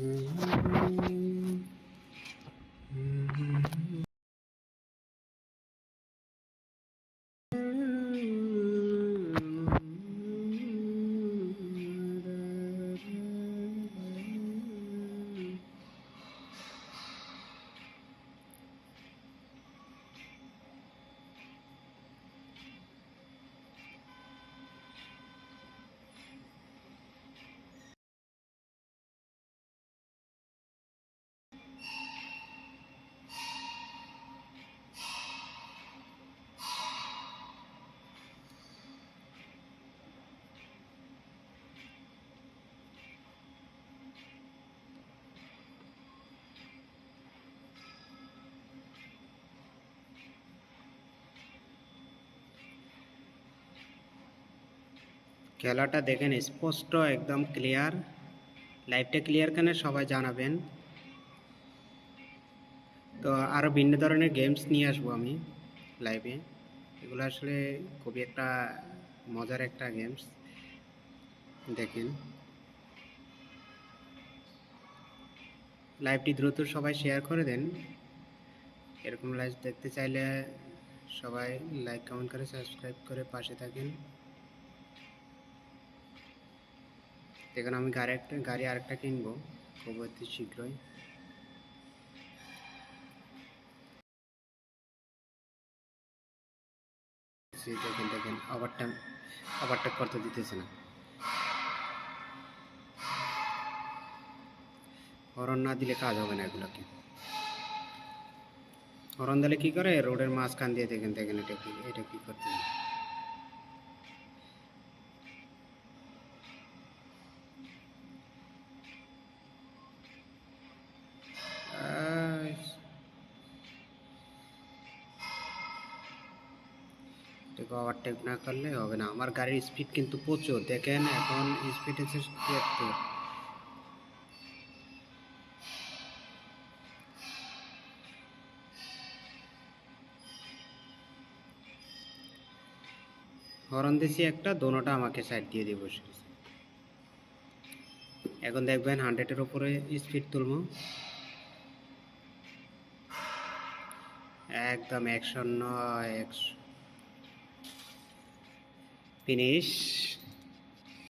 Mm-hmm. খেলাটা দেখেন, স্পষ্ট, একদম ক্লিয়ার লাইভটা ক্লিয়ার কেন সবাই জানাবেন। তো আরও ভিন্ন ধরনের গেমস নিয়ে আসব আমি লাইভে এগুলো আসলে খুবই একটা মজার একটা গেমস দেখেন। লাইভটি দ্রুত সবাই শেয়ার করে দেন। এরকম লাইভ দেখতে চাইলে সবাই লাইক কমেন্ট করে সাবস্ক্রাইব করে পাশে থাকেন। দেখুন, আমি গাড়ি একটা, গাড়ি আরেকটা কিনবো খুব অতি শীঘ্রই। দেখেন দেখেন ওভারটাইম ওভারটেক করতে দিতেছে না। হরণ না দিলে কাজ হবে না এগুলোকে। হরণ দিলে কি করে? রোডের মাঝখান দিয়ে দেখেন দেখেন এটা কি এটা কি করতে ওভারটেক না করলে হবে না। আমার গাড়ির স্পিড কিন্তু প্রচুর। দেখেন এখন স্পিড হচ্ছে তিয়াত্তর। হরন দিছি একটা, দোনোটা আমাকে সাইড দিয়ে দিয়ে বসে এখন দেখবেন হান্ড্রেডের উপরে স্পিড তুলবো। একদম একশো নয়, একশো finish.